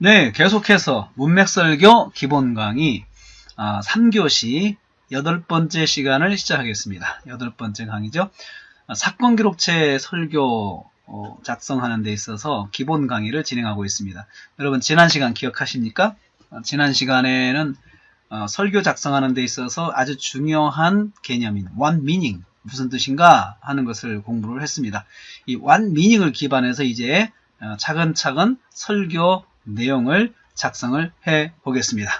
네, 계속해서 문맥설교 기본 강의 아, 3교시 여덟 번째 시간을 시작하겠습니다. 여덟 번째 강의죠. 아, 사건 기록체 설교 어, 작성하는 데 있어서 기본 강의를 진행하고 있습니다. 여러분 지난 시간 기억하십니까? 어, 지난 시간에는 어, 설교 작성하는 데 있어서 아주 중요한 개념인 one meaning 무슨 뜻인가 하는 것을 공부를 했습니다. 이 one meaning을 기반해서 이제 어, 차근차근 설교 내용을 작성을 해 보겠습니다.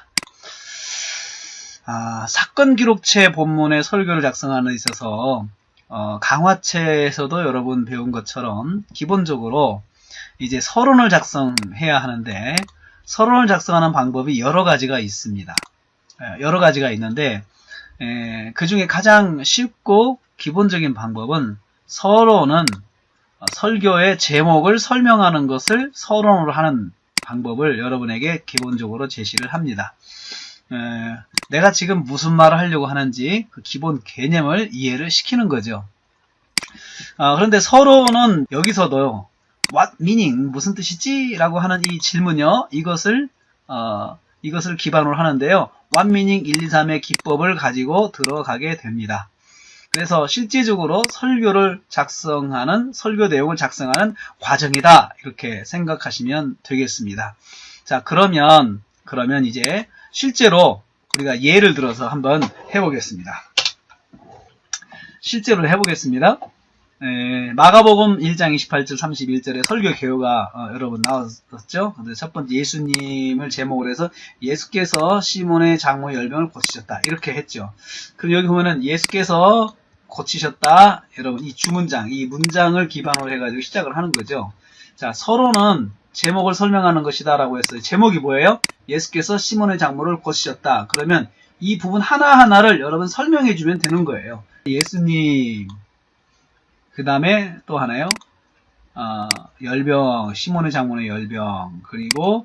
아, 사건 기록체 본문의 설교를 작성하는 데 있어서 어, 강화체에서도 여러분 배운 것처럼 기본적으로 이제 서론을 작성해야 하는데 서론을 작성하는 방법이 여러 가지가 있습니다. 예, 여러 가지가 있는데 에, 그 중에 가장 쉽고 기본적인 방법은 서론은 어, 설교의 제목을 설명하는 것을 서론으로 하는 방법을 여러분에게 기본적으로 제시를 합니다. 에, 내가 지금 무슨 말을 하려고 하는지 그 기본 개념을 이해를 시키는 거죠. 아, 그런데 서로는 여기서도 what meaning 무슨 뜻이지? 라고 하는 이 질문요. 이것을 어, 이것을 기반으로 하는데요. what meaning 1, 2, 3의 기법을 가지고 들어가게 됩니다. 그래서 실제적으로 설교를 작성하는 설교 내용을 작성하는 과정이다 이렇게 생각하시면 되겠습니다. 자 그러면 그러면 이제 실제로 우리가 예를 들어서 한번 해보겠습니다. 실제로 해보겠습니다. 에, 마가복음 1장 28절 31절에 설교 개요가 어, 여러분 나왔었죠. 첫 번째 예수님을 제목으로 해서 예수께서 시몬의 장모의 열병을 고치셨다 이렇게 했죠. 그럼 여기 보면은 예수께서 고치셨다 여러분 이 주문장 이 문장을 기반으로 해가지고 시작을 하는 거죠. 자 서로는 제목을 설명하는 것이다 라고 했어요. 제목이 뭐예요? 예수께서 시몬의 장모를 고치셨다. 그러면 이 부분 하나하나를 여러분 설명해 주면 되는 거예요. 예수님 그 다음에 또 하나요. 어, 열병, 시몬의 장모의 열병, 그리고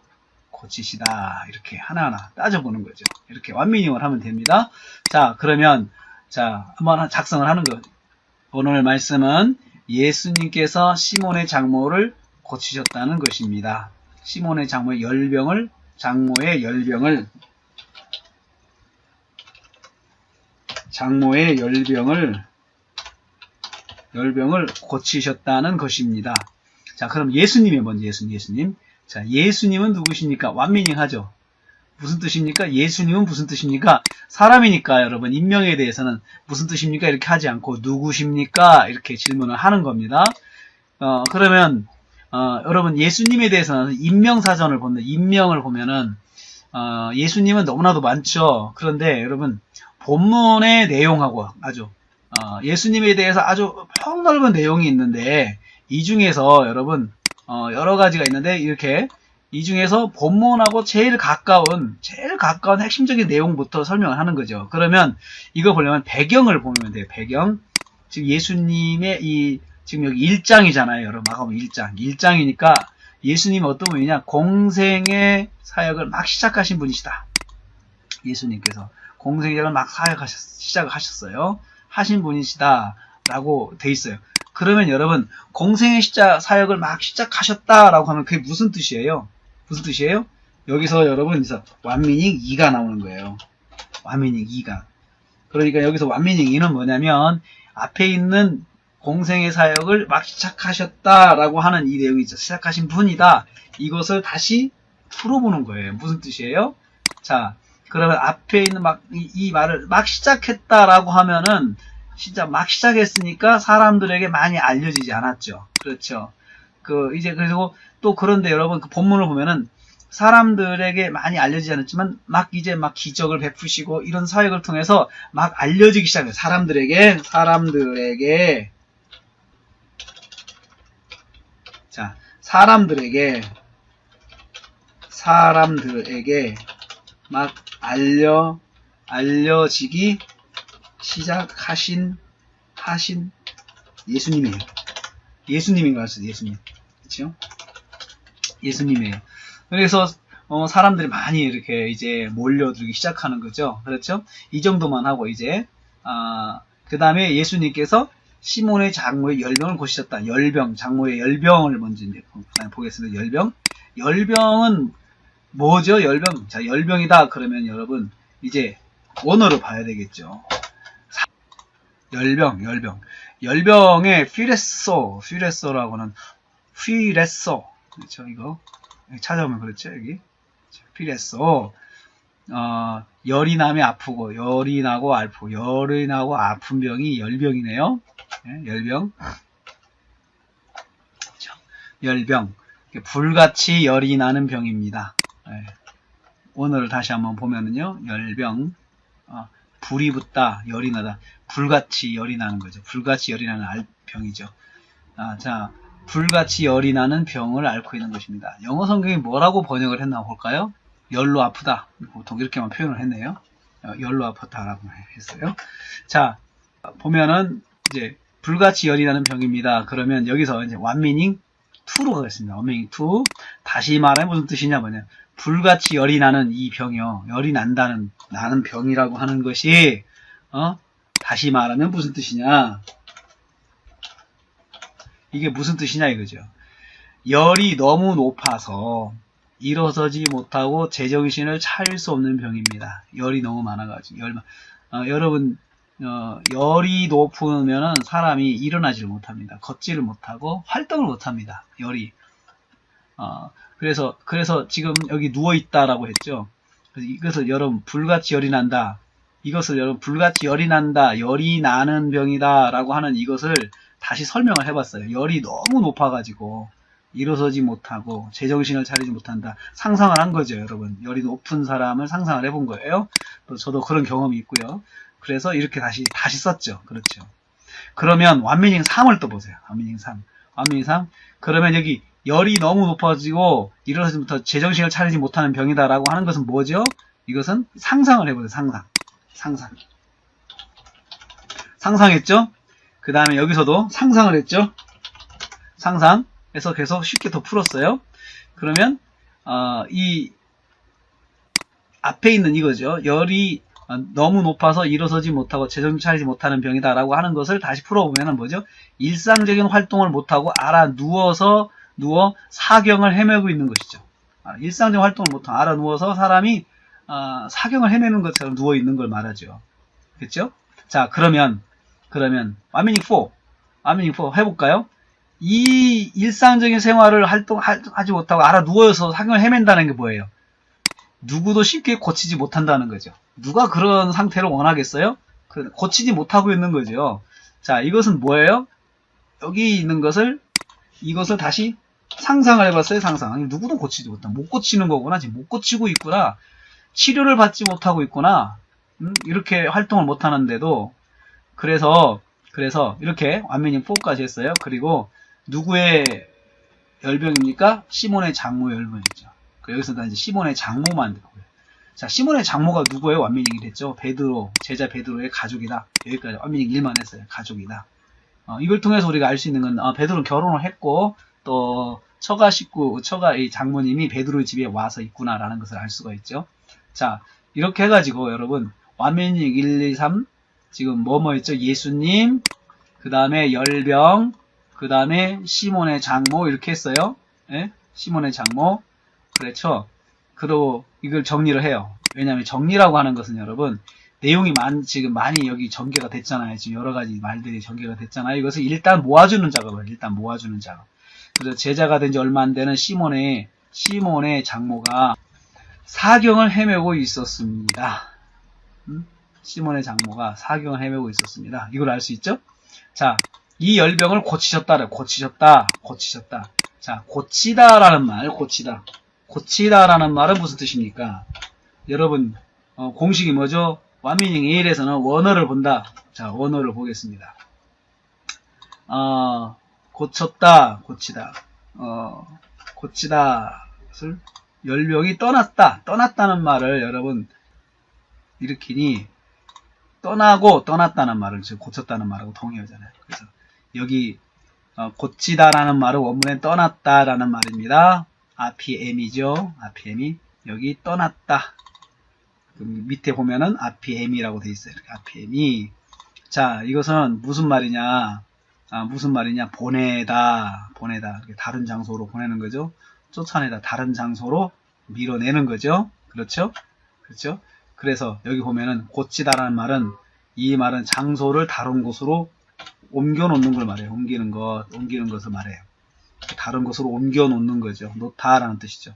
고치시다. 이렇게 하나하나 따져보는 거죠. 이렇게 완미닝을 하면 됩니다. 자, 그러면, 자, 한번 작성을 하는 거. 오늘 말씀은 예수님께서 시몬의 장모를 고치셨다는 것입니다. 시몬의 장모의 열병을, 장모의 열병을, 장모의 열병을 열병을 고치셨다는 것입니다. 자, 그럼 예수님이 먼저 예수님, 예수님. 자, 예수님은 누구십니까? 완미닝 하죠. 무슨 뜻입니까? 예수님은 무슨 뜻입니까? 사람이니까 여러분 인명에 대해서는 무슨 뜻입니까? 이렇게 하지 않고 누구십니까? 이렇게 질문을 하는 겁니다. 어, 그러면 어, 여러분 예수님에 대해서는 인명사전을 보면 인명을 보면은 어, 예수님은 너무나도 많죠. 그런데 여러분 본문의 내용하고 아주 어, 예수님에 대해서 아주 폭넓은 내용이 있는데 이 중에서 여러분 어, 여러 가지가 있는데 이렇게 이 중에서 본문하고 제일 가까운 제일 가까운 핵심적인 내용부터 설명을 하는 거죠. 그러면 이거 보려면 배경을 보면 돼요. 배경 지금 예수님의 이 지금 여기 1장이잖아요. 여러분 마가복음 1장 1장이니까 예수님 어떤 분이냐 공생의 사역을 막 시작하신 분이시다. 예수님께서 공생애를 막 사역하셨 시작을 하셨어요. 하신 분이시다라고 돼 있어요. 그러면 여러분 공생의 시작 사역을 막 시작하셨다라고 하면 그게 무슨 뜻이에요? 무슨 뜻이에요? 여기서 여러분 그래서 완미닝 2가 나오는 거예요. 완미닝 2가. 그러니까 여기서 완미닝 2는 뭐냐면 앞에 있는 공생의 사역을 막 시작하셨다라고 하는 이 내용이 있죠. 시작하신 분이다. 이것을 다시 풀어보는 거예요. 무슨 뜻이에요? 자, 그러면 앞에 있는 막, 이, 이 말을 막 시작했다라고 하면은, 진짜 막 시작했으니까 사람들에게 많이 알려지지 않았죠. 그렇죠. 그, 이제, 그리고 또 그런데 여러분 그 본문을 보면은, 사람들에게 많이 알려지지 않았지만, 막 이제 막 기적을 베푸시고, 이런 사역을 통해서 막 알려지기 시작해요. 사람들에게, 사람들에게, 자, 사람들에게, 사람들에게, 막 알려 알려지기 시작하신 하신 예수님이에요. 예수님인 것 같아요. 예수님. 그렇죠? 예수님이에요. 그래서 어, 사람들이 많이 이렇게 이제 몰려들기 시작하는 거죠. 그렇죠? 이 정도만 하고 이제 아, 그 다음에 예수님께서 시몬의 장모의 열병을 고치셨다. 열병, 장모의 열병을 먼저 이제 보겠습니다. 열병. 열병은 뭐죠? 열병. 자, 열병이다. 그러면 여러분, 이제 원어로 봐야 되겠죠. 사- 열병, 열병. 열병의 휘레소, 휘레소라고는 휘레소. 그렇죠, 이거. 여기 찾아보면 그렇죠, 여기. 휘레소. 어, 열이 나면 아프고, 열이 나고 아프고, 열이 나고 아픈 병이 열병이네요. 예, 열병. 그렇죠. 열병. 불같이 열이 나는 병입니다. 예. 오늘 다시 한번 보면은요, 열병, 어, 불이 붙다, 열이 나다, 불같이 열이 나는 거죠. 불같이 열이 나는 알- 병이죠. 아, 자, 불같이 열이 나는 병을 앓고 있는 것입니다. 영어 성경이 뭐라고 번역을 했나 볼까요? 열로 아프다. 보통 이렇게만 표현을 했네요. 어, 열로 아팠다라고 했어요. 자, 보면은 이제 불같이 열이 나는 병입니다. 그러면 여기서 이제 완미닝 2로 가겠습니다. 원미닝 2. 다시 말하면 무슨 뜻이냐 뭐냐. 불같이 열이 나는 이 병이요. 열이 난다는 나는 병이라고 하는 것이 어? 다시 말하면 무슨 뜻이냐? 이게 무슨 뜻이냐 이거죠. 열이 너무 높아서 일어서지 못하고 제정신을 차릴 수 없는 병입니다. 열이 너무 많아가지고 열, 어, 여러분 어, 열이 높으면은 사람이 일어나지를 못합니다. 걷지를 못하고 활동을 못합니다. 열이 어, 그래서 그래서 지금 여기 누워 있다라고 했죠. 그래서 이것을 여러분 불같이 열이 난다. 이것을 여러분 불같이 열이 난다. 열이 나는 병이다라고 하는 이것을 다시 설명을 해봤어요. 열이 너무 높아가지고 일어서지 못하고 제정신을 차리지 못한다. 상상을 한 거죠, 여러분. 열이 높은 사람을 상상을 해본 거예요. 또 저도 그런 경험이 있고요. 그래서 이렇게 다시 다시 썼죠. 그렇죠. 그러면 완미닝 3을 또 보세요. 완미닝 3. 완미닝 3. 그러면 여기 열이 너무 높아지고 일어서지 못하고 제정신을 차리지 못하는 병이다라고 하는 것은 뭐죠? 이것은 상상을 해보세요. 상상. 상상. 상상했죠? 그 다음에 여기서도 상상을 했죠? 상상. 해서 계속 쉽게 더 풀었어요. 그러면 어, 이 앞에 있는 이거죠. 열이 어, 너무 높아서 일어서지 못하고 제정신 차리지 못하는 병이다라고 하는 것을 다시 풀어보면 뭐죠? 일상적인 활동을 못하고 알아 누워서 누워 사경을 헤매고 있는 것이죠. 아, 일상적인 활동을 못하고 알아 누워서 사람이 어, 사경을 헤매는 것처럼 누워 있는 걸 말하죠. 그렇죠? 자 그러면 그러면 와미닝 4 와미닝 4 해볼까요? 이 일상적인 생활을 활동하지 못하고 알아 누워서 사경을 헤맨다는 게 뭐예요? 누구도 쉽게 고치지 못한다는 거죠. 누가 그런 상태를 원하겠어요? 그 고치지 못하고 있는 거죠. 자, 이것은 뭐예요? 여기 있는 것을 이것을 다시 상상을 해봤어요. 상상. 아니, 누구도 고치지 못한 못 고치는 거구나. 지금 못 고치고 있구나. 치료를 받지 못하고 있구나. 음, 이렇게 활동을 못 하는데도 그래서 그래서 이렇게 완미닝 4까지 했어요. 그리고 누구의 열병입니까? 시몬의 장모 열병이죠. 그 여기서 다 이제 시몬의 장모만 되고요. 자, 시몬의 장모가 누구예요? 완미닝이 됐죠. 베드로, 제자 베드로의 가족이다. 여기까지 완미닝 1만 했어요. 가족이다. 어, 이걸 통해서 우리가 알 수 있는 건 어, 베드로는 결혼을 했고 또 처가 식구, 처가 이 장모님이 베드로의 집에 와서 있구나라는 것을 알 수가 있죠. 자, 이렇게 해가지고 여러분 완미닝 1, 2, 3 지금 뭐뭐 있죠? 예수님, 그 다음에 열병, 그 다음에 시몬의 장모 이렇게 했어요. 예? 시몬의 장모. 그렇죠. 그리고 이걸 정리를 해요. 왜냐하면 정리라고 하는 것은 여러분 내용이 많 지금 많이 여기 전개가 됐잖아요. 지금 여러 가지 말들이 전개가 됐잖아요. 이것을 일단 모아주는 작업을 일단 모아주는 작업. 그래서 제자가 된 지 얼마 안 되는 시몬의 시몬의 장모가 사경을 헤매고 있었습니다. 음? 시몬의 장모가 사경을 헤매고 있었습니다. 이걸 알 수 있죠? 자, 이 열병을 고치셨다. 고치셨다. 고치셨다. 자, 고치다라는 말, 고치다. 고치다라는 말은 무슨 뜻입니까? 여러분, 어, 공식이 뭐죠? 완미닝 1에서는 원어를 본다. 자, 원어를 보겠습니다. 어, 고쳤다, 고치다. 어, 고치다. 를 열병이 떠났다. 떠났다는 말을 여러분 일으키니 떠나고 떠났다는 말을 지금 고쳤다는 말하고 동의하잖아요. 그래서 여기 어, 고치다라는 말은 원문에 떠났다라는 말입니다. RPM이죠. RPM이 여기 떠났다. 그럼 밑에 보면은 RPM이라고 돼 있어요. 이렇게 RPM이 자 이것은 무슨 말이냐? 아, 무슨 말이냐? 보내다, 보내다. 다른 장소로 보내는 거죠. 쫓아내다, 다른 장소로 밀어내는 거죠. 그렇죠? 그렇죠? 그래서 여기 보면은 고치다라는 말은 이 말은 장소를 다른 곳으로 옮겨 놓는 걸 말해요. 옮기는 것, 옮기는 것을 말해요. 다른 곳으로 옮겨 놓는 거죠. 놓다라는 뜻이죠.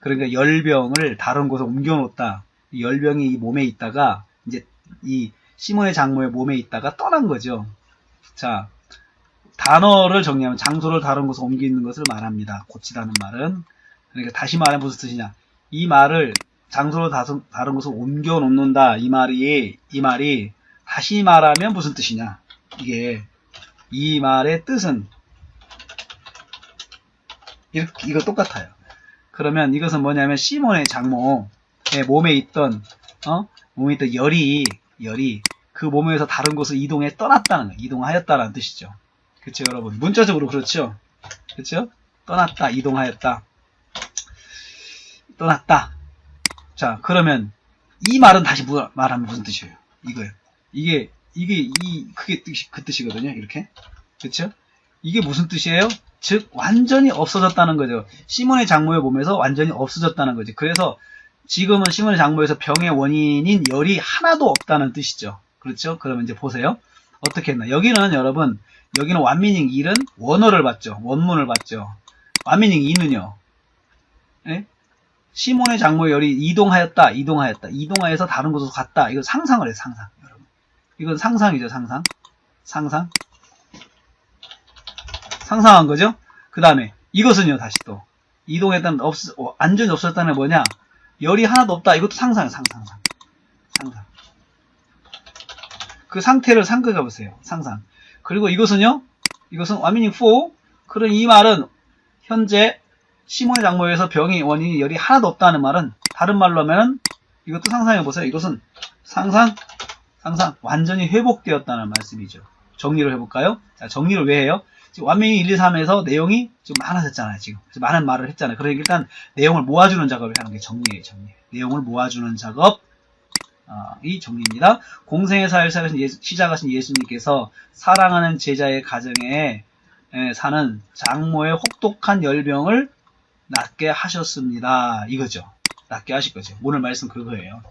그러니까 열병을 다른 곳에 옮겨 놓다. 이 열병이 이 몸에 있다가 이제 이 시몬의 장모의 몸에 있다가 떠난 거죠. 자, 단어를 정리하면 장소를 다른 곳에 옮기는 것을 말합니다. 고치다는 말은. 그러니까 다시 말하면 무슨 뜻이냐. 이 말을 장소를 다른, 다른 곳에 옮겨 놓는다. 이 말이, 이 말이 다시 말하면 무슨 뜻이냐. 이게, 이 말의 뜻은, 이렇게, 이거 똑같아요. 그러면 이것은 뭐냐면 시몬의 장모의 몸에 있던, 어? 몸에 있던 열이, 열이 그 몸에서 다른 곳으로 이동해 떠났다는 거예요. 이동하였다라는 뜻이죠. 그쵸, 여러분. 문자적으로 그렇죠? 그쵸? 떠났다, 이동하였다. 떠났다. 자, 그러면 이 말은 다시 뭐- 말하면 무슨 뜻이에요? 이거예요. 이게 이게 이 그게 뜻이 그 뜻이거든요. 이렇게. 그렇죠? 이게 무슨 뜻이에요? 즉 완전히 없어졌다는 거죠. 시몬의 장모의 몸에서 완전히 없어졌다는 거죠. 그래서 지금은 시몬의 장모에서 병의 원인인 열이 하나도 없다는 뜻이죠. 그렇죠? 그러면 이제 보세요. 어떻게 했나? 여기는 여러분 여기는 완미닝 1은 원어를 봤죠. 원문을 봤죠. 완미닝 2는요. 예? 시몬의 장모의 열이 이동하였다, 이동하였다, 이동하여서 다른 곳으로 갔다. 이거 상상을 해요, 상상. 여러분. 이건 상상이죠, 상상. 상상. 상상한 거죠? 그 다음에, 이것은요, 다시 또. 이동했다는, 없, 어, 완전히 없었다는 게 뭐냐? 열이 하나도 없다. 이것도 상상이에요, 상상, 상상. 상상. 그 상태를 상극해 보세요, 상상. 그리고 이것은요, 이것은 와미닝 4. 그런 이 말은, 현재, 시몬의 장모에서 병이 원인이 열이 하나도 없다는 말은 다른 말로 하면은 이것도 상상해 보세요. 이것은 상상, 상상 완전히 회복되었다는 말씀이죠. 정리를 해볼까요? 자, 정리를 왜 해요? 지금 완명이 1, 2, 3에서 내용이 좀 많아졌잖아요. 지금 많은 말을 했잖아요. 그러니까 일단 내용을 모아주는 작업을 하는 게 정리예요. 정리. 내용을 모아주는 작업. 아, 이 정리입니다. 공생의 사회를 예수, 시작하신 예수님께서 사랑하는 제자의 가정에 에, 사는 장모의 혹독한 열병을 낫게 하셨습니다. 이거죠. 낫게 하실 거죠. 오늘 말씀 그거예요.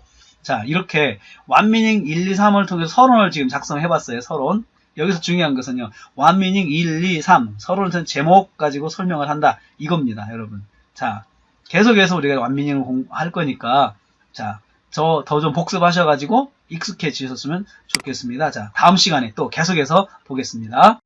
자, 이렇게 완미닝 1, 2, 3을 통해서 서론을 지금 작성해 봤어요. 서론. 여기서 중요한 것은요. 완미닝 1, 2, 3 서론은 제목 가지고 설명을 한다. 이겁니다, 여러분. 자, 계속해서 우리가 완미닝을 공- 할 거니까 자, 저 더 좀 복습하셔 가지고 익숙해지셨으면 좋겠습니다. 자, 다음 시간에 또 계속해서 보겠습니다.